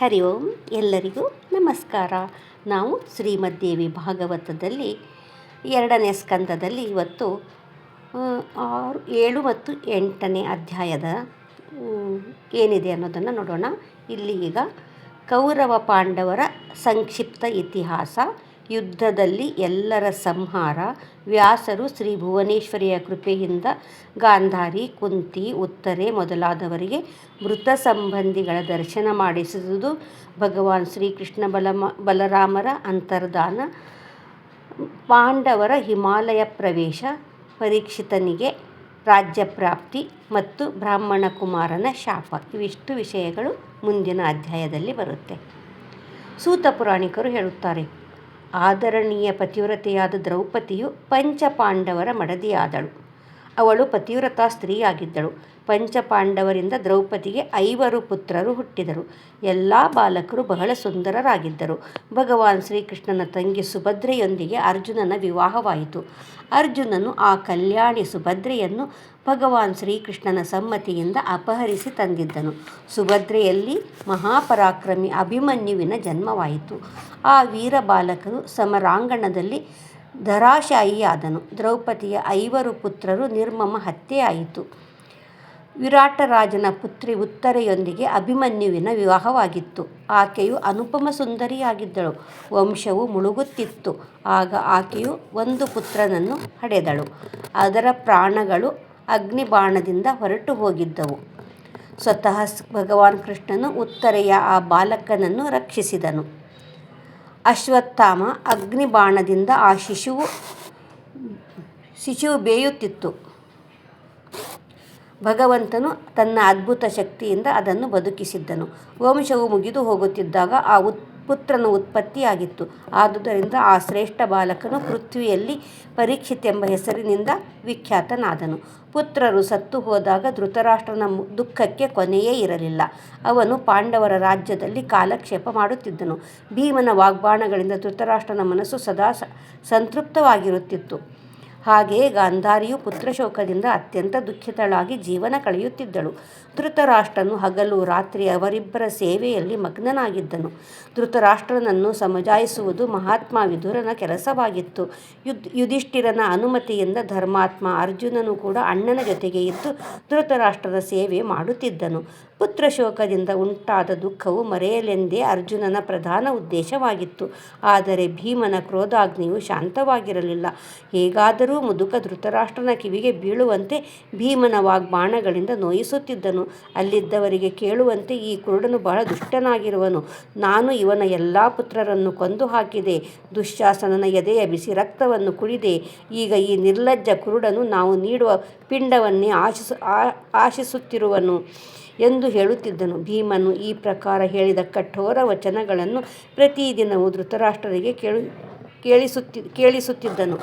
ಹರಿ ಓಂ ಎಲ್ಲರಿಗೂ ನಮಸ್ಕಾರ. ನಾವು ಶ್ರೀಮದ್ದೇವಿ ಭಾಗವತದಲ್ಲಿ ಎರಡನೇ ಸ್ಕಂದದಲ್ಲಿ ಇವತ್ತು ಆರು, ಏಳು ಮತ್ತು ಎಂಟನೇ ಅಧ್ಯಾಯದ ಏನಿದೆ ಅನ್ನೋದನ್ನು ನೋಡೋಣ. ಇಲ್ಲಿ ಈಗ ಕೌರವ ಪಾಂಡವರ ಸಂಕ್ಷಿಪ್ತ ಇತಿಹಾಸ. ಯುದ್ಧದಲ್ಲಿ ಎಲ್ಲರ ಸಂಹಾರ, ವ್ಯಾಸರು ಶ್ರೀ ಭುವನೇಶ್ವರಿಯ ಕೃಪೆಯಿಂದ ಗಾಂಧಾರಿ, ಕುಂತಿ, ಉತ್ತರೆ ಮೊದಲಾದವರಿಗೆ ಮೃತ ಸಂಬಂಧಿಗಳ ದರ್ಶನ ಮಾಡಿಸುವುದು ಭಗವಾನ್ ಶ್ರೀಕೃಷ್ಣ ಬಲಮ, ಬಲರಾಮರ ಅಂತರ್ಧಾನ ಪಾಂಡವರ ಹಿಮಾಲಯ ಪ್ರವೇಶ, ಪರೀಕ್ಷಿತನಿಗೆ ರಾಜ್ಯ ಪ್ರಾಪ್ತಿ ಮತ್ತು ಬ್ರಾಹ್ಮಣ ಕುಮಾರನ ಶಾಪ. ಇವಿಷ್ಟು ವಿಷಯಗಳು ಮುಂದಿನ ಅಧ್ಯಾಯದಲ್ಲಿ ಬರುತ್ತೆ. ಸೂತ ಪುರಾಣಿಕರು ಹೇಳುತ್ತಾರೆ ಆದರಣೀಯ ಪತಿವ್ರತೆಯಾದ ದ್ರೌಪದಿಯು ಪಂಚಪಾಂಡವರ ಮಡದಿಯಾದಳು. ಅವಳು ಪತಿವ್ರತಾ ಸ್ತ್ರೀಯಾಗಿದ್ದಳು. ಪಂಚಪಾಂಡವರಿಂದ ದ್ರೌಪದಿಗೆ ಐವರು ಪುತ್ರರು ಹುಟ್ಟಿದರು. ಎಲ್ಲ ಬಾಲಕರು ಬಹಳ ಸುಂದರರಾಗಿದ್ದರು. ಭಗವಾನ್ ಶ್ರೀಕೃಷ್ಣನ ತಂಗಿ ಸುಭದ್ರೆಯೊಂದಿಗೆ ಅರ್ಜುನನ ವಿವಾಹವಾಯಿತು. ಅರ್ಜುನನು ಆ ಕಲ್ಯಾಣಿ ಸುಭದ್ರೆಯನ್ನು ಭಗವಾನ್ ಶ್ರೀಕೃಷ್ಣನ ಸಮ್ಮತಿಯಿಂದ ಅಪಹರಿಸಿ ತಂದಿದ್ದನು. ಸುಭದ್ರೆಯಲ್ಲಿ ಮಹಾಪರಾಕ್ರಮಿ ಅಭಿಮನ್ಯುವಿನ ಜನ್ಮವಾಯಿತು. ಆ ವೀರ ಬಾಲಕರು ಸಮರಾಂಗಣದಲ್ಲಿ ಧರಾಶಾಯಿಯಾದನು. ದ್ರೌಪದಿಯ ಐವರು ಪುತ್ರರು ನಿರ್ಮಮ ಹತ್ಯೆಯಾಯಿತು. ವಿರಾಟರಾಜನ ಪುತ್ರಿ ಉತ್ತರೆಯೊಂದಿಗೆ ಅಭಿಮನ್ಯುವಿನ ವಿವಾಹವಾಗಿತ್ತು. ಆಕೆಯು ಅನುಪಮ ಸುಂದರಿಯಾಗಿದ್ದಳು. ವಂಶವು ಮುಳುಗುತ್ತಿತ್ತು. ಆಗ ಆಕೆಯು ಒಂದು ಪುತ್ರನನ್ನು ಹಡೆದಳು. ಅದರ ಪ್ರಾಣಗಳು ಅಗ್ನಿಬಾಣದಿಂದ ಹೊರಟು ಹೋಗಿದ್ದವು. ಸ್ವತಃ ಭಗವಾನ್ ಕೃಷ್ಣನು ಉತ್ತರೆಯ ಆ ಬಾಲಕನನ್ನು ರಕ್ಷಿಸಿದನು. ಅಶ್ವತ್ಥಾಮ ಅಗ್ನಿಬಾಣದಿಂದ ಆ ಶಿಶುವು ಶಿಶುವು ಬೇಯುತ್ತಿತ್ತು. ಭಗವಂತನು ತನ್ನ ಅದ್ಭುತ ಶಕ್ತಿಯಿಂದ ಅದನ್ನು ಬದುಕಿಸಿದ್ದನು. ವಂಶವು ಮುಗಿದು ಹೋಗುತ್ತಿದ್ದಾಗ ಆ ಉತ್ ಪುತ್ರನ ಉತ್ಪತ್ತಿಯಾಗಿತ್ತು. ಆದುದರಿಂದ ಆ ಶ್ರೇಷ್ಠ ಬಾಲಕನು ಪೃಥ್ವಿಯಲ್ಲಿ ಪರೀಕ್ಷಿತ್ ಎಂಬ ಹೆಸರಿನಿಂದ ವಿಖ್ಯಾತನಾದನು. ಪುತ್ರರು ಸತ್ತು ಹೋದಾಗ ಧೃತರಾಷ್ಟ್ರನ ದುಃಖಕ್ಕೆ ಕೊನೆಯೇ ಇರಲಿಲ್ಲ. ಅವನು ಪಾಂಡವರ ರಾಜ್ಯದಲ್ಲಿ ಕಾಲಕ್ಷೇಪ ಮಾಡುತ್ತಿದ್ದನು. ಭೀಮನ ವಾಗ್ಬಾಣಗಳಿಂದ ಧೃತರಾಷ್ಟ್ರನ ಮನಸ್ಸು ಸದಾ ಸಂತೃಪ್ತವಾಗಿರುತ್ತಿತ್ತು. ಹಾಗೆಯೇ ಗಾಂಧಾರಿಯು ಪುತ್ರಶೋಕದಿಂದ ಅತ್ಯಂತ ದುಃಖಿತಳಾಗಿ ಜೀವನ ಕಳೆಯುತ್ತಿದ್ದಳು. ಧೃತರಾಷ್ಟ್ರನು ಹಗಲು, ರಾತ್ರಿ ಅವರಿಬ್ಬರ ಸೇವೆಯಲ್ಲಿ ಮಗ್ನನಾಗಿದ್ದನು. ಧೃತರಾಷ್ಟ್ರನನ್ನು ಸಮಜಾಯಿಸುವುದು ಮಹಾತ್ಮ ವಿದುರನ ಕೆಲಸವಾಗಿತ್ತು. ಯುದ್, ಯುಧಿಷ್ಠಿರನ ಅನುಮತಿಯಿಂದ ಧರ್ಮಾತ್ಮ ಅರ್ಜುನನು ಕೂಡ ಅಣ್ಣನ ಜೊತೆಗೆ ಇದ್ದು ಧೃತರಾಷ್ಟ್ರದ ಸೇವೆ ಮಾಡುತ್ತಿದ್ದನು. ಪುತ್ರಶೋಕದಿಂದ ಉಂಟಾದ ದುಃಖವು ಮರೆಯಲೆಂದೇ ಅರ್ಜುನನ ಪ್ರಧಾನ ಉದ್ದೇಶವಾಗಿತ್ತು. ಆದರೆ ಭೀಮನ ಕ್ರೋಧಾಗ್ನಿಯು ಶಾಂತವಾಗಿರಲಿಲ್ಲ. ಹೇಗಾದರೂ ಮುದುಕ ಧೃತರಾಷ್ಟ್ರನ ಕಿವಿಗೆ ಬೀಳುವಂತೆ ಭೀಮನ ವಾಗ್ಬಾಣಗಳಿಂದ ನೋಯಿಸುತ್ತಿದ್ದನು. ಅಲ್ಲಿದ್ದವರಿಗೆ ಕೇಳುವಂತೆ ಈ ಕುರುಡನು ಬಹಳ ದುಷ್ಟನಾಗಿರುವನು. ನಾನು ಇವನ ಎಲ್ಲ ಪುತ್ರರನ್ನು ಕೊಂದು ಹಾಕಿದೆ. ದುಶ್ಯಾಸನನ ಎದೆಯ ಬಿಸಿ ರಕ್ತವನ್ನು ಕುಡಿದೆ. ಈಗ ಈ ನಿರ್ಲಜ್ಜ ಕುರುಡನು ನಾವು ನೀಡುವ ಪಿಂಡವನ್ನೇ ಆಶಿಸು ಆಶಿಸುತ್ತಿರುವನು. ಎಂದು ಹೇಳುತ್ತಿದ್ದನು. ಭೀಮನು ಈ ಪ್ರಕಾರ ಹೇಳಿದ ಕಠೋರ ವಚನಗಳನ್ನು ಪ್ರತಿದಿನವೂ ಧೃತರಾಷ್ಟ್ರರಿಗೆ ಕೇಳು, ಕೇಳಿಸುತ್ತಿ, ಕೇಳಿಸುತ್ತಿದ್ದನು.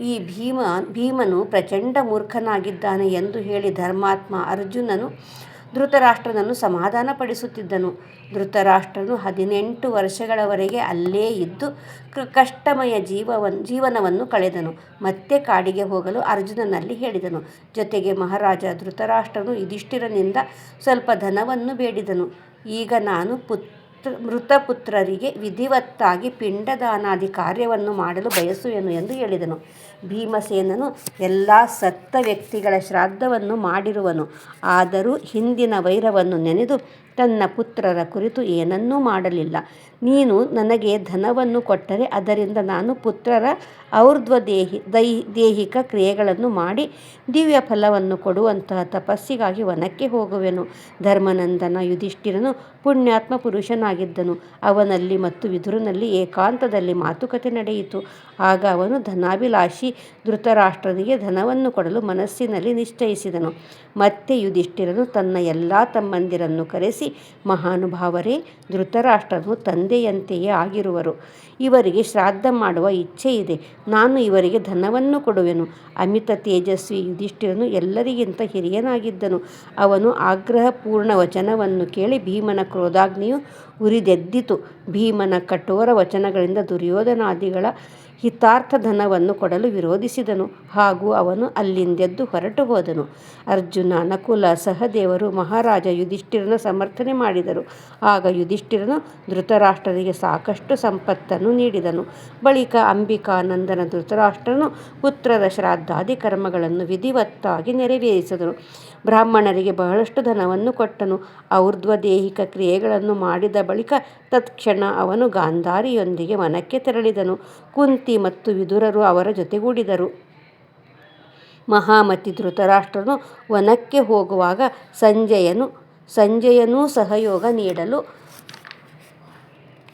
ಈ ಭೀಮ, ಭೀಮನು ಪ್ರಚಂಡ ಮೂರ್ಖನಾಗಿದ್ದಾನೆ ಎಂದು ಹೇಳಿ ಧರ್ಮಾತ್ಮ ಅರ್ಜುನನು ಧೃತರಾಷ್ಟ್ರನನ್ನು ಸಮಾಧಾನಪಡಿಸುತ್ತಿದ್ದನು. ಧೃತರಾಷ್ಟ್ರನು ಹದಿನೆಂಟು ವರ್ಷಗಳವರೆಗೆ ಅಲ್ಲೇ ಇದ್ದು ಕಷ್ಟಮಯ ಜೀವವನ್, ಜೀವನವನ್ನು ಕಳೆದನು. ಮತ್ತೆ ಕಾಡಿಗೆ ಹೋಗಲು ಅರ್ಜುನನಲ್ಲಿ ಹೇಳಿದನು. ಜೊತೆಗೆ ಮಹಾರಾಜ ಧೃತರಾಷ್ಟ್ರನು ಯುಧಿಷ್ಠಿರನಿಂದ ಸ್ವಲ್ಪ ಧನವನ್ನು ಬೇಡಿದನು. ಈಗ ನಾನು ಪುತ್ರ ಮೃತ ಪುತ್ರರಿಗೆ ವಿಧಿವತ್ತಾಗಿ ಪಿಂಡದಾನಾದಿ ಕಾರ್ಯವನ್ನು ಮಾಡಲು ಬಯಸುವೆನು ಎಂದು ಹೇಳಿದನು. ಭೀಮಸೇನನು ಎಲ್ಲ ಸತ್ತ ವ್ಯಕ್ತಿಗಳ ಶ್ರಾದ್ದವನ್ನು ಮಾಡಿರುವನು. ಆದರೂ ಹಿಂದಿನ ವೈರವನ್ನು ನೆನೆದು ತನ್ನ ಪುತ್ರರ ಕುರಿತು ಏನನ್ನೂ ಮಾಡಲಿಲ್ಲ. ನೀನು ನನಗೆ ಧನವನ್ನು ಕೊಟ್ಟರೆ ಅದರಿಂದ ನಾನು ಪುತ್ರರ ಔರ್ಧ್ವ ದೇಹಿ ದೈ, ದೈಹಿಕ ಕ್ರಿಯೆಗಳನ್ನು ಮಾಡಿ ದಿವ್ಯ ಫಲವನ್ನು ಕೊಡುವಂತಹ ತಪಸ್ಸಿಗಾಗಿ ವನಕ್ಕೆ ಹೋಗುವೆನು. ಧರ್ಮನಂದನ ಯುಧಿಷ್ಠಿರನು ಪುಣ್ಯಾತ್ಮ ಪುರುಷನಾಗಿದ್ದನು. ಅವನಲ್ಲಿ ಮತ್ತು ವಿದುರನಲ್ಲಿ ಏಕಾಂತದಲ್ಲಿ ಮಾತುಕತೆ ನಡೆಯಿತು. ಆಗ ಅವನು ಧನಾಭಿಲಾಷಿ ಧೃತರಾಷ್ಟ್ರನಿಗೆ ಧನವನ್ನು ಕೊಡಲು ಮನಸ್ಸಿನಲ್ಲಿ ನಿಶ್ಚಯಿಸಿದನು. ಮತ್ತೆ ಯುಧಿಷ್ಠಿರನು ತನ್ನ ಎಲ್ಲ ತಮ್ಮಂದಿರನ್ನು ಕರೆಸಿ ಮಹಾನುಭಾವರೇ, ಧೃತರಾಷ್ಟ್ರನು ತಂದೆಯಂತೆಯೇ ಆಗಿರುವರು. ಇವರಿಗೆ ಶ್ರಾದ್ದ ಮಾಡುವ ಇಚ್ಛೆ ಇದೆ. ನಾನು ಇವರಿಗೆ ಧನವನ್ನು ಕೊಡುವೆನು. ಅಮಿತ ತೇಜಸ್ವಿ ಯುಧಿಷ್ಠಿರನು ಎಲ್ಲರಿಗಿಂತ ಹಿರಿಯನಾಗಿದ್ದನು. ಅವನು ಆಗ್ರಹಪೂರ್ಣ ವಚನವನ್ನು ಕೇಳಿ ಭೀಮನ ಕ್ರೋಧಾಗ್ನಿಯು ಉರಿದೆದ್ದಿತು. ಭೀಮನ ಕಠೋರ ವಚನಗಳಿಂದ ದುರ್ಯೋಧನಾದಿಗಳ ಹಿತಾರ್ಥ ಧನವನ್ನು ಕೊಡಲು ವಿರೋಧಿಸಿದನು. ಹಾಗೂ ಅವನು ಅಲ್ಲಿಂದೆದ್ದು ಹೊರಟು ಹೋದನು. ಅರ್ಜುನ, ನಕುಲ ಸಹದೇವರು ಮಹಾರಾಜ ಯುಧಿಷ್ಠಿರನ ಸಮರ್ಥನೆ ಮಾಡಿದರು. ಆಗ ಯುಧಿಷ್ಠಿರನು ಧೃತರಾಷ್ಟ್ರನಿಗೆ ಸಾಕಷ್ಟು ಸಂಪತ್ತನ್ನು ನೀಡಿದನು. ಬಳಿಕ ಅಂಬಿಕಾನಂದನ ಧೃತರಾಷ್ಟ್ರನು ಪುತ್ರರ ಶ್ರಾದ್ದಾದಿ ಕರ್ಮಗಳನ್ನು ವಿಧಿವತ್ತಾಗಿ ನೆರವೇರಿಸಿದನು ಬ್ರಾಹ್ಮಣರಿಗೆ ಬಹಳಷ್ಟು ಧನವನ್ನು ಕೊಟ್ಟನು. ಔರ್ಧ್ವದೇಹಿಕ ಕ್ರಿಯೆಗಳನ್ನು ಮಾಡಿದ ಬಳಿಕ ತತ್ಕ್ಷಣ ಅವನು ಗಾಂಧಾರಿಯೊಂದಿಗೆ ವನಕ್ಕೆ ತೆರಳಿದನು. ಕುಂತಿ ಮತ್ತು ವಿದುರರು ಅವರ ಜೊತೆಗೂಡಿದರು. ಮಹಾಮತಿ ಧೃತರಾಷ್ಟ್ರನು ವನಕ್ಕೆ ಹೋಗುವಾಗ ಸಂಜಯನು, ಸಂಜಯನೂ ಸಹಯೋಗ ನೀಡಲು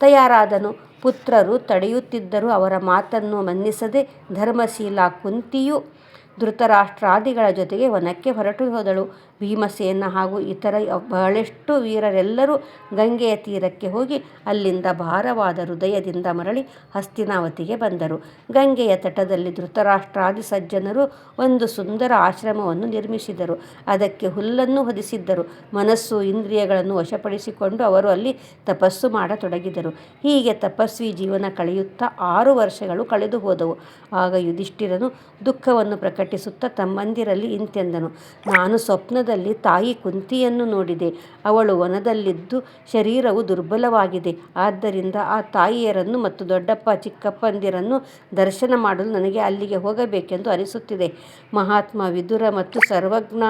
ತಯಾರಾದನು. ಪುತ್ರರು ತಡೆಯುತ್ತಿದ್ದರೂ. ಅವರ ಮಾತನ್ನು ಮನ್ನಿಸದೆ ಧರ್ಮಶೀಲ ಕುಂತಿಯು ಧೃತರಾಷ್ಟ್ರಾದಿಗಳ ಜೊತೆಗೆ ವನಕ್ಕೆ ಹೊರಟು ಹೋದಳು. ಭೀಮಸೇನ ಹಾಗೂ ಇತರ ಬಹಳಷ್ಟು ವೀರರೆಲ್ಲರೂ ಗಂಗೆಯ ತೀರಕ್ಕೆ ಹೋಗಿ ಅಲ್ಲಿಂದ ಭಾರವಾದ ಹೃದಯದಿಂದ ಮರಳಿ ಹಸ್ತಿನಾವತಿಗೆ ಬಂದರು. ಗಂಗೆಯ ತಟದಲ್ಲಿ ಧೃತರಾಷ್ಟ್ರಾದಿ ಸಜ್ಜನರು ಒಂದು ಸುಂದರ ಆಶ್ರಮವನ್ನು ನಿರ್ಮಿಸಿದರು. ಅದಕ್ಕೆ ಹುಲ್ಲನ್ನು ಹೊದಿಸಿದ್ದರು. ಮನಸ್ಸು ಇಂದ್ರಿಯಗಳನ್ನು ವಶಪಡಿಸಿಕೊಂಡು ಅವರು ಅಲ್ಲಿ ತಪಸ್ಸು ಮಾಡತೊಡಗಿದರು. ಹೀಗೆ ತಪಸ್ವಿ ಜೀವನ ಕಳೆಯುತ್ತಾ ಆರು ವರ್ಷಗಳು ಕಳೆದು ಹೋದವು ಆಗ ಯುಧಿಷ್ಠಿರನು ದುಃಖವನ್ನು ಪ್ರಕಟಿಸುತ್ತಾ ತಮ್ಮಂದಿರಲ್ಲಿ ಇಂತೆಂದನು. ನಾನು ಸ್ವಪ್ನದಲ್ಲಿ ತಾಯಿ ಕುಂತಿಯನ್ನು ನೋಡಿದೆ. ಅವಳು ವನದಲ್ಲಿದ್ದು ಶರೀರವು ದುರ್ಬಲವಾಗಿದೆ. ಆದ್ದರಿಂದ ಆ ತಾಯಿಯರನ್ನು ಮತ್ತು ದೊಡ್ಡಪ್ಪ ಚಿಕ್ಕಪ್ಪಂದಿರನ್ನು ದರ್ಶನ ಮಾಡಲು ನನಗೆ ಅಲ್ಲಿಗೆ ಹೋಗಬೇಕೆಂದು ಅನಿಸುತ್ತಿದೆ. ಮಹಾತ್ಮ ವಿದುರ ಮತ್ತು ಸರ್ವಜ್ಞ,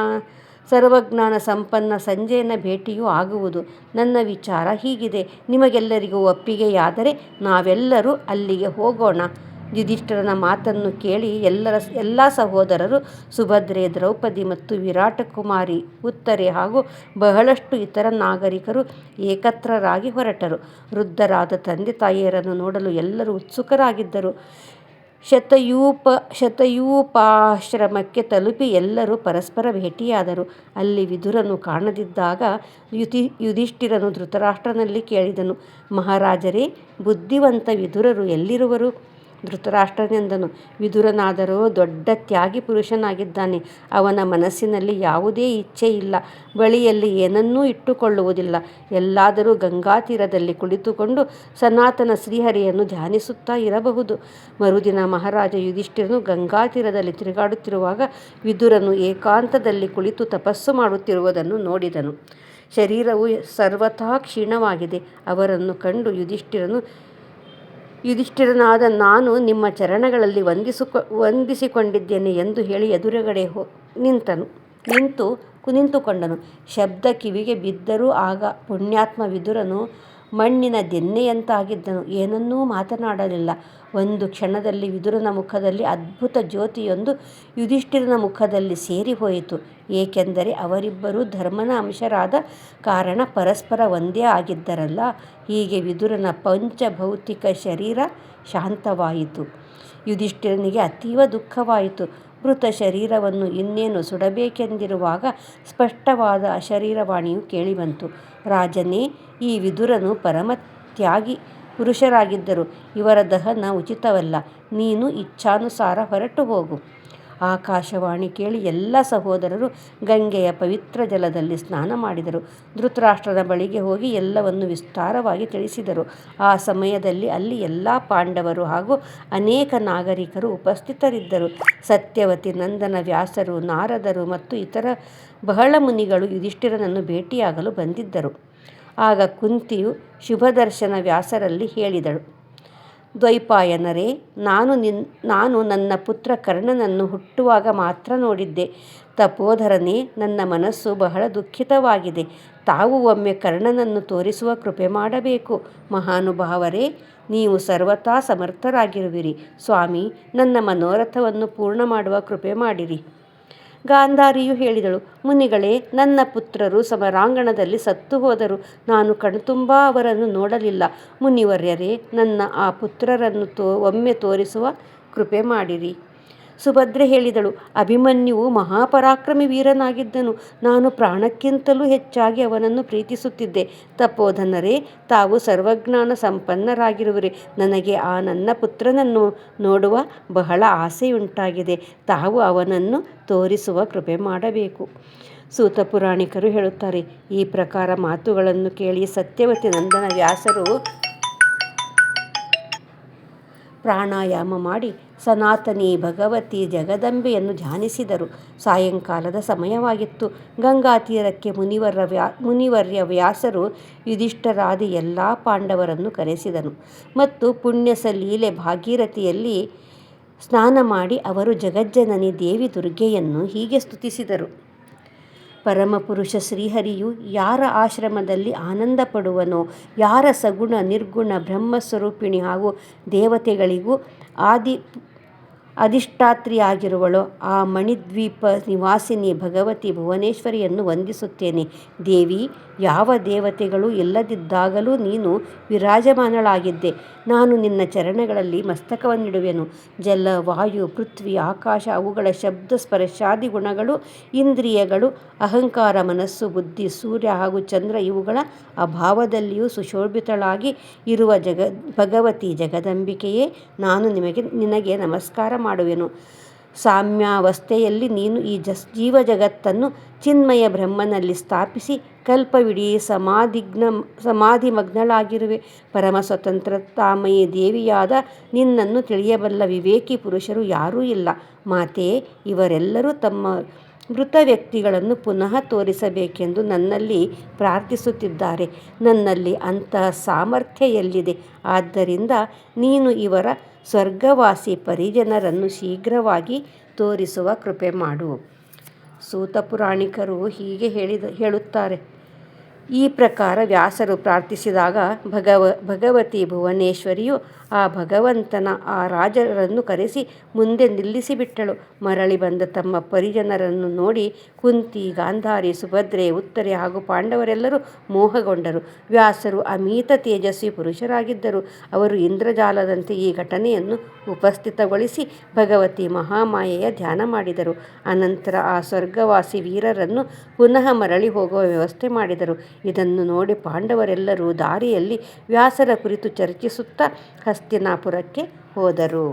ಸರ್ವಜ್ಞಾನ ಸಂಪನ್ನ ಸಂಜಯನ ಭೇಟಿಯೂ ಆಗುವುದು. ನನ್ನ ವಿಚಾರ ಹೀಗಿದೆ. ನಿಮಗೆಲ್ಲರಿಗೂ ಒಪ್ಪಿಗೆಯಾದರೆ ನಾವೆಲ್ಲರೂ ಅಲ್ಲಿಗೆ ಹೋಗೋಣ. ಯುಧಿಷ್ಠಿರನ ಮಾತನ್ನು ಕೇಳಿ ಎಲ್ಲರ ಎಲ್ಲ ಸಹೋದರರು ಸುಭದ್ರೆ, ದ್ರೌಪದಿ ಮತ್ತು ವಿರಾಟ ಕುಮಾರಿ ಉತ್ತರೆ ಹಾಗೂ ಬಹಳಷ್ಟು ಇತರ ನಾಗರಿಕರು ಏಕತ್ರರಾಗಿ ಹೊರಟರು. ವೃದ್ಧರಾದ ತಂದೆ ತಾಯಿಯರನ್ನು ನೋಡಲು ಎಲ್ಲರೂ ಉತ್ಸುಕರಾಗಿದ್ದರು. ಶತಯೂಪ, ಶತಯೂಪಾಶ್ರಮಕ್ಕೆ ತಲುಪಿ ಎಲ್ಲರೂ ಪರಸ್ಪರ ಭೇಟಿಯಾದರು. ಅಲ್ಲಿ ವಿದುರನು ಕಾಣದಿದ್ದಾಗ ಯುಧಿ ಯುಧಿಷ್ಠಿರನು ಧೃತರಾಷ್ಟ್ರನಲ್ಲಿ ಕೇಳಿದನು. ಮಹಾರಾಜರೇ, ಬುದ್ಧಿವಂತ ವಿದುರರು ಎಲ್ಲಿರುವರು? ಧೃತರಾಷ್ಟ್ರನೆಂದನು. ವಿದುರನಾದರೂ ದೊಡ್ಡ ತ್ಯಾಗಿ ಪುರುಷನಾಗಿದ್ದಾನೆ. ಅವನ ಮನಸ್ಸಿನಲ್ಲಿ ಯಾವುದೇ ಇಚ್ಛೆ ಇಲ್ಲ. ಬಳಿಯಲ್ಲಿ ಏನನ್ನೂ ಇಟ್ಟುಕೊಳ್ಳುವುದಿಲ್ಲ. ಎಲ್ಲಾದರೂ ಗಂಗಾ ತೀರದಲ್ಲಿ ಕುಳಿತುಕೊಂಡು ಸನಾತನ ಶ್ರೀಹರಿಯನ್ನು ಧ್ಯಾನಿಸುತ್ತಾ ಇರಬಹುದು. ಮರುದಿನ ಮಹಾರಾಜ ಯುಧಿಷ್ಠಿರನು ಗಂಗಾ ತೀರದಲ್ಲಿ ತಿರುಗಾಡುತ್ತಿರುವಾಗ ವಿದುರನು ಏಕಾಂತದಲ್ಲಿ ಕುಳಿತು ತಪಸ್ಸು ಮಾಡುತ್ತಿರುವುದನ್ನು ನೋಡಿದನು. ಶರೀರವು ಸರ್ವಥಾ ಕ್ಷೀಣವಾಗಿದೆ. ಅವರನ್ನು ಕಂಡು ಯುಧಿಷ್ಠಿರನು ಯುಧಿಷ್ಠಿರನಾದ ನಾನು ನಿಮ್ಮ ಚರಣಗಳಲ್ಲಿ ವಂದಿಸಿಕೊ, ವಂದಿಸಿಕೊಂಡಿದ್ದೇನೆ ಎಂದು ಹೇಳಿ ಎದುರುಗಡೆ ಹೋ, ನಿಂತನು. ನಿಂತು ಕುನಿಂತುಕೊಂಡನು. ಶಬ್ದ ಕಿವಿಗೆ ಬಿದ್ದರೂ ಆಗ ಪುಣ್ಯಾತ್ಮ ವಿದುರನು ಮಣ್ಣಿನ ದೆನ್ನೆಯಂತಾಗಿದ್ದನು ಏನನ್ನೂ ಮಾತನಾಡಲಿಲ್ಲ. ಒಂದು ಕ್ಷಣದಲ್ಲಿ ವಿದುರನ ಮುಖದಲ್ಲಿ ಅದ್ಭುತ ಜ್ಯೋತಿಯೊಂದು ಯುಧಿಷ್ಠಿರನ ಮುಖದಲ್ಲಿ ಸೇರಿಹೋಯಿತು. ಏಕೆಂದರೆ ಅವರಿಬ್ಬರೂ ಧರ್ಮನ ಅಂಶರಾದ ಕಾರಣ ಪರಸ್ಪರ ಒಂದೇ ಆಗಿದ್ದರಲ್ಲ. ಹೀಗೆ ವಿದುರನ ಪಂಚಭೌತಿಕ ಶರೀರ ಶಾಂತವಾಯಿತು. ಯುಧಿಷ್ಠಿರನಿಗೆ ಅತೀವ ದುಃಖವಾಯಿತು. ಮೃತ ಶರೀರವನ್ನು ಇನ್ನೇನು ಸುಡಬೇಕೆಂದಿರುವಾಗ ಸ್ಪಷ್ಟವಾದ ಅಶರೀರವಾಣಿಯು ಕೇಳಿಬಂತು. ರಾಜನೇ ಈ ವಿದುರನು ಪರಮ ತ್ಯಾಗಿ ಪುರುಷರಾಗಿದ್ದರು. ಇವರ ದಹನ ಉಚಿತವಲ್ಲ, ನೀನು ಇಚ್ಛಾನುಸಾರ ಹೊರಟು ಹೋಗು. ಆಕಾಶವಾಣಿ ಕೇಳಿ ಎಲ್ಲ ಸಹೋದರರು ಗಂಗೆಯ ಪವಿತ್ರ ಜಲದಲ್ಲಿ ಸ್ನಾನ ಮಾಡಿದರು. ಧೃತರಾಷ್ಟ್ರದ ಬಳಿಗೆ ಹೋಗಿ ಎಲ್ಲವನ್ನು ವಿಸ್ತಾರವಾಗಿ ತಿಳಿಸಿದರು. ಆ ಸಮಯದಲ್ಲಿ ಅಲ್ಲಿ ಎಲ್ಲ ಪಾಂಡವರು ಹಾಗೂ ಅನೇಕ ನಾಗರಿಕರು ಉಪಸ್ಥಿತರಿದ್ದರು. ಸತ್ಯವತಿ, ನಂದನ, ವ್ಯಾಸರು, ನಾರದರು ಮತ್ತು ಇತರ ಬಹಳ ಮುನಿಗಳು ಯುಧಿಷ್ಠಿರನನ್ನು ಭೇಟಿಯಾಗಲು ಬಂದಿದ್ದರು. ಆಗ ಕುಂತಿಯು ಶುಭದರ್ಶನ ವ್ಯಾಸರಲ್ಲಿ ಹೇಳಿದಳು, ದ್ವೈಪಾಯನರೇ, ನಾನು ನಿನ್, ನಾನು ನನ್ನ ಪುತ್ರ ಕರ್ಣನನ್ನು ಹುಟ್ಟುವಾಗ ಮಾತ್ರ ನೋಡಿದ್ದೆ. ತಪೋಧರನೇ, ನನ್ನ ಮನಸ್ಸು ಬಹಳ ದುಃಖಿತವಾಗಿದೆ. ತಾವು ಒಮ್ಮೆ ಕರ್ಣನನ್ನು ತೋರಿಸುವ ಕೃಪೆ ಮಾಡಬೇಕು. ಮಹಾನುಭಾವರೇ, ನೀವು ಸರ್ವತಾ ಸಮರ್ಥರಾಗಿರುವಿರಿ. ಸ್ವಾಮಿ, ನನ್ನ ಮನೋರಥವನ್ನು ಪೂರ್ಣ ಮಾಡುವ ಕೃಪೆ ಮಾಡಿರಿ. ಗಾಂಧಾರಿಯು ಹೇಳಿದಳು, ಮುನಿಗಳೇ, ನನ್ನ ಪುತ್ರರು ಸಮರಾಂಗಣದಲ್ಲಿ ಸತ್ತು ಹೋದರು. ನಾನು ಕಣ್ತುಂಬ ಅವರನ್ನು ನೋಡಲಿಲ್ಲ. ಮುನಿವರ್ಯರೇ, ನನ್ನ ಆ ಪುತ್ರರನ್ನು ತೋ, ಒಮ್ಮೆ ತೋರಿಸುವ ಕೃಪೆ ಮಾಡಿರಿ. ಸುಭದ್ರೆ ಹೇಳಿದಳು, ಅಭಿಮನ್ಯುವು ಮಹಾಪರಾಕ್ರಮಿ ವೀರನಾಗಿದ್ದನು. ನಾನು ಪ್ರಾಣಕ್ಕಿಂತಲೂ ಹೆಚ್ಚಾಗಿ ಅವನನ್ನು ಪ್ರೀತಿಸುತ್ತಿದ್ದೆ. ತಪೋಧನರೇ, ತಾವು ಸರ್ವಜ್ಞಾನ ಸಂಪನ್ನರಾಗಿರುವರೆ. ನನಗೆ ಆ ನನ್ನ ಪುತ್ರನನ್ನು ನೋಡುವ ಬಹಳ ಆಸೆಯುಂಟಾಗಿದೆ. ತಾವು ಅವನನ್ನು ತೋರಿಸುವ ಕೃಪೆ ಮಾಡಬೇಕು. ಸೂತ ಪುರಾಣಿಕರು ಹೇಳುತ್ತಾರೆ, ಈ ಪ್ರಕಾರ ಮಾತುಗಳನ್ನು ಕೇಳಿ ಸತ್ಯವತಿ ನಂದನ ವ್ಯಾಸರು ಪ್ರಾಣಾಯಾಮ ಮಾಡಿ ಸನಾತನಿ ಭಗವತಿ ಜಗದಂಬೆಯನ್ನು ಧ್ಯಾನಿಸಿದರು. ಸಾಯಂಕಾಲದ ಸಮಯವಾಗಿತ್ತು. ಗಂಗಾ ವ್ಯಾ, ಮುನಿವರ್ಯ ವ್ಯಾಸರು ಯುಧಿಷ್ಠರಾದ ಎಲ್ಲ ಪಾಂಡವರನ್ನು ಕರೆಸಿದನು ಮತ್ತು ಪುಣ್ಯಸಲೀಲೆ ಭಾಗೀರಥಿಯಲ್ಲಿ ಸ್ನಾನ ಮಾಡಿ ಅವರು ಜಗಜ್ಜನನಿ ದೇವಿ ದುರ್ಗೆಯನ್ನು ಹೀಗೆ ಸ್ತುತಿಸಿದರು. ಪರಮಪುರುಷ ಶ್ರೀಹರಿಯು ಯಾರ ಆಶ್ರಮದಲ್ಲಿ ಆನಂದ ಪಡುವನೋ ಯಾರ ಸಗುಣ ನಿರ್ಗುಣ ಬ್ರಹ್ಮಸ್ವರೂಪಿಣಿ ಹಾಗೂ ದೇವತೆಗಳಿಗೂ ಆದಿ ಅಧಿಷ್ಠಾತ್ರಿಯಾಗಿರುವಳು ಆ ಮಣಿದ್ವೀಪ ನಿವಾಸಿನಿ ಭಗವತಿ ಭುವನೇಶ್ವರಿಯನ್ನು ವಂದಿಸುತ್ತೇನೆ. ದೇವಿ, ಯಾವ ದೇವತೆಗಳು ಇಲ್ಲದಿದ್ದಾಗಲೂ ನೀನು ವಿರಾಜಮಾನಳಾಗಿದ್ದೆ. ನಾನು ನಿನ್ನ ಚರಣಗಳಲ್ಲಿ ಮಸ್ತಕವನ್ನಿಡುವೆನು. ಜಲ, ವಾಯು, ಪೃಥ್ವಿ, ಆಕಾಶ ಅವುಗಳ ಶಬ್ದ ಸ್ಪರ್ಶಾದಿ ಗುಣಗಳು, ಇಂದ್ರಿಯಗಳು, ಅಹಂಕಾರ, ಮನಸ್ಸು, ಬುದ್ಧಿ, ಸೂರ್ಯ ಹಾಗೂ ಚಂದ್ರ ಇವುಗಳ ಅಭಾವದಲ್ಲಿಯೂ ಸುಶೋಭಿತಳಾಗಿ ಇರುವ ಭಗವತಿ ಜಗದಂಬಿಕೆಯೇ, ನಾನು ನಿಮಗೆ ನಿನಗೆ ನಮಸ್ಕಾರ ಮಾಡುವೆನು. ಸಾಮ್ಯಾವಸ್ಥೆಯಲ್ಲಿ ನೀನು ಈ ಜಸ್ ಜೀವ ಜಗತ್ತನ್ನು ಚಿನ್ಮಯ ಬ್ರಹ್ಮನಲ್ಲಿ ಸ್ಥಾಪಿಸಿ ಕಲ್ಪವಿಡೀ ಸಮಾಧಿಗ್ನ ಸಮಾಧಿಮಗ್ನಳಾಗಿರುವೆ. ಪರಮಸ್ವತಂತ್ರತಾಮಯಿ ದೇವಿಯಾದ ನಿನ್ನನ್ನು ತಿಳಿಯಬಲ್ಲ ವಿವೇಕಿ ಪುರುಷರು ಯಾರೂ ಇಲ್ಲ. ಮಾತೆ, ಇವರೆಲ್ಲರೂ ತಮ್ಮ ಮೃತ ವ್ಯಕ್ತಿಗಳನ್ನು ಪುನಃ ತೋರಿಸಬೇಕೆಂದು ನನ್ನಲ್ಲಿ ಪ್ರಾರ್ಥಿಸುತ್ತಿದ್ದಾರೆ. ನನ್ನಲ್ಲಿ ಅಂತಹ ಸಾಮರ್ಥ್ಯ ಎಲ್ಲಿದೆ? ಆದ್ದರಿಂದ ನೀನು ಇವರ ಸ್ವರ್ಗವಾಸಿ ಪರಿಜನರನ್ನು ಶೀಘ್ರವಾಗಿ ತೋರಿಸುವ ಕೃಪೆ ಮಾಡು. ಸೂತ ಪುರಾಣಿಕರು ಹೀಗೆ ಹೇಳಿದ, ಹೇಳುತ್ತಾರೆ. ಈ ಪ್ರಕಾರ ವ್ಯಾಸರು ಪ್ರಾರ್ಥಿಸಿದಾಗ ಭಗವ, ಭಗವತಿ ಭುವನೇಶ್ವರಿಯು ಆ ಭಗವಂತನ ಆ ರಾಜರನ್ನು ಕರೆಸಿ ಮುಂದೆ ನಿಲ್ಲಿಸಿಬಿಟ್ಟಳು. ಮರಳಿ ಬಂದ ತಮ್ಮ ಪರಿಜನರನ್ನು ನೋಡಿ ಕುಂತಿ, ಗಾಂಧಾರಿ, ಸುಭದ್ರೆ, ಉತ್ತರೆ ಹಾಗೂ ಪಾಂಡವರೆಲ್ಲರೂ ಮೋಹಗೊಂಡರು. ವ್ಯಾಸರು ಅಮಿತ ತೇಜಸ್ವಿ ಪುರುಷರಾಗಿದ್ದರು. ಅವರು ಇಂದ್ರಜಾಲದಂತೆ ಈ ಘಟನೆಯನ್ನು ಉಪಸ್ಥಿತಗೊಳಿಸಿ ಭಗವತಿ ಮಹಾಮಾಯೆಯ ಧ್ಯಾನ ಮಾಡಿದರು. ಅನಂತರ ಆ ಸ್ವರ್ಗವಾಸಿ ವೀರರನ್ನು ಪುನಃ ಮರಳಿ ಹೋಗುವ ವ್ಯವಸ್ಥೆ ಮಾಡಿದರು. ಇದನ್ನು ನೋಡಿ ಪಾಂಡವರೆಲ್ಲರೂ ದಾರಿಯಲ್ಲಿ ವ್ಯಾಸರ ಕುರಿತು ಚರ್ಚಿಸುತ್ತಾ ಹಸ್ತಿನಾಪುರಕ್ಕೆ ಹೋದರು.